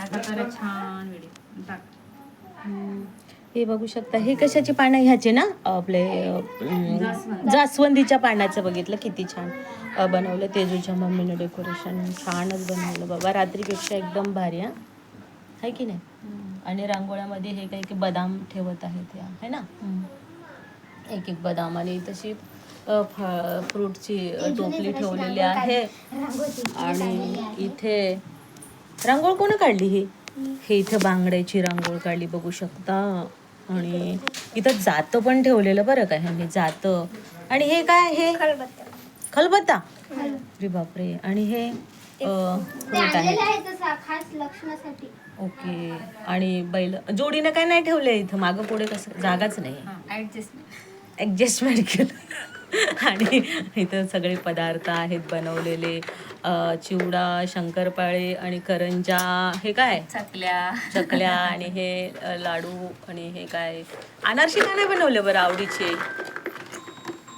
आता तर छान व्हिडिओ टाक हे बघू शकता हे कशाची पानं? ह्याचे ना आपले. जास्वंदीच्या पानाचं बघितलं किती छान. बनवलं तेजूच्या मम्मीने डेकोरेशन छानच बनवलं बाबा. रात्रीपेक्षा एकदम भारी हा. आहे की नाही? आणि रांगोळ्यामध्ये हे काही काही बदाम ठेवत आहेत या है ना? एक एक बदाम आणि तशी अ, फ- फ्रूटची टोपली ठेवलेली आहे. आणि इथे रांगोळ कोण काढली ही? हे इथे बांगड्याची रांगोळ काढली बघू शकता. आणि इथं जातं पण ठेवलेलं बरं का ह्यांनी जातं. आणि हे काय हे खलबत्ता. अरे बापरे. आणि हे फ्रूट आहे? खास लक्षणासाठी. ओके. आणि बैल जोडीनं काय नाही ठेवलंय इथं? मागं पुढे कसं? जागाच नाही. ऍडजस्टमेंट ऍडजस्टमेंट केलं. आणि इथं सगळे पदार्थ आहेत बनवलेले. चिवडा शंकरपाळे आणि करंजा हे काय? चकल्या. चकल्या आणि हे लाडू आणि हे काय? अनारशी का नाही बनवले बरं आवडीचे?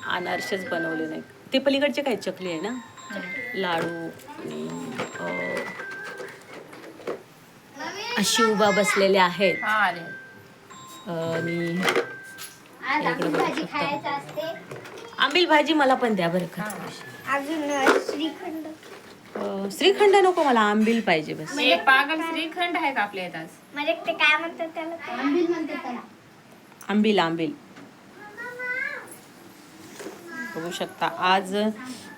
अनारशेच बनवले नाही. ते पलीकडचे काय चकली आहे ना? लाडू आणि अ, अशी उभा बसलेले आहेत. हा आणि आंबील भाजी मला पण द्या बरं का. अजून श्रीखंड. अ, श्रीखंड नको मला आंबील पाहिजे बस. एक पागल श्रीखंड आहे का आपल्या इथं आज? म्हणजे ते काय म्हणतात त्याला? आंबील म्हणतात त्याला. आंबील आंबील. बघू शकता आज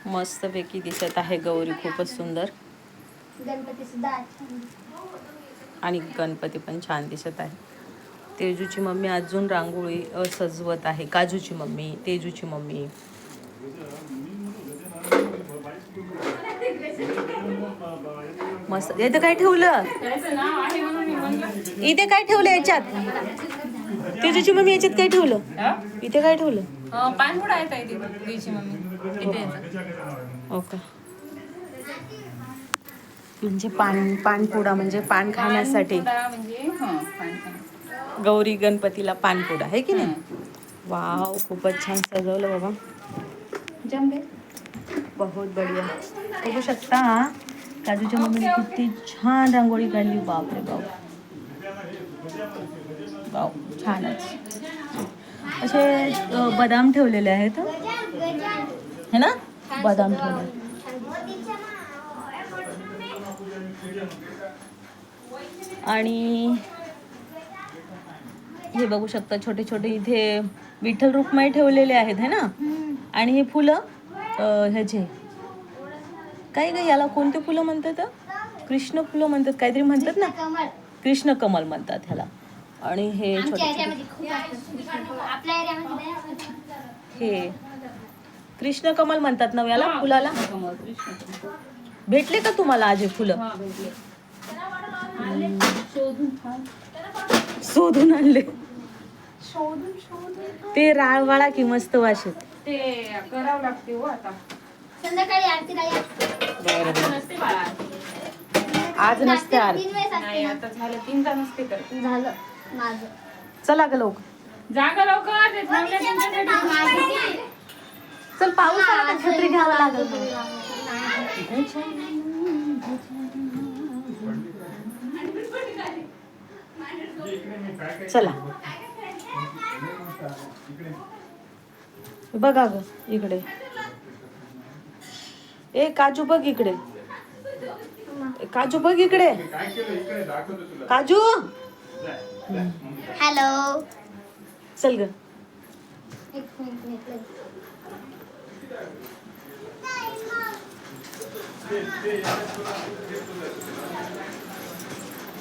मस्तपैकी दिसत आहे गौरी खूपच सुंदर. गणपती सुद्धा आणि गणपती पण छान दिसत आहे. तेजूची मम्मी अजून रांगोळी सजवत आहे. काजूची मम्मी तेजूची मम्मी. मस्त. इथे काय ठेवलं? इथे काय ठेवलं याच्यात? तेजूची मम्मी याच्यात काय ठेवलं? इथे काय ठेवलं. ओके. म्हणजे पान पानपुडा म्हणजे पान खाण्यासाठी. गौरी गणपतीला पानपुडा आहे की नाही? वाव खूपच छान सजवलं बाबा. जमले बहुत बढिया. बघू शकता काजूच्या मम्मीने किती छान रांगोळी काढली. बापरे बाप. वाव छानच. असे बदाम ठेवलेले आहेत है? ना? बदाम ठेवले आणि हे बघू शकता छोटे छोटे इथे विठ्ठल रुक्माई ठेवलेले आहेत है ना? आणि हे फुलं ह्याचे. काय काय याला कोणते फुलं म्हणतात? कृष्ण फुलं म्हणतात काहीतरी म्हणतात ना? कृष्ण कमल म्हणतात ह्याला. आणि हे. हे. कृष्ण कमल म्हणतात ना याला फुलाला. भेटले का तुम्हाला आज हे फुलं? हा. शोधून आणले. शोधून शोधून ते राळवाळा की मस्त वाशेत. ते करावं लागते हो आता. संध्याकाळी आरतीला या आता नसते बाळा आज नसते आरती. तीन वेळेस नाही असते आता झालं. तीनदा नसते ना. झालं. माझं. चला ग लोक जागा लवकर. ते थांबले तुमच्यासाठी. चल पाऊस आला तर छत्री घ्यावं लागेल. चला. बघा ग इकडे. ए काजू बघ इकडे. काजू बघ इकडे. काजू! हॅलो. चल ग. एक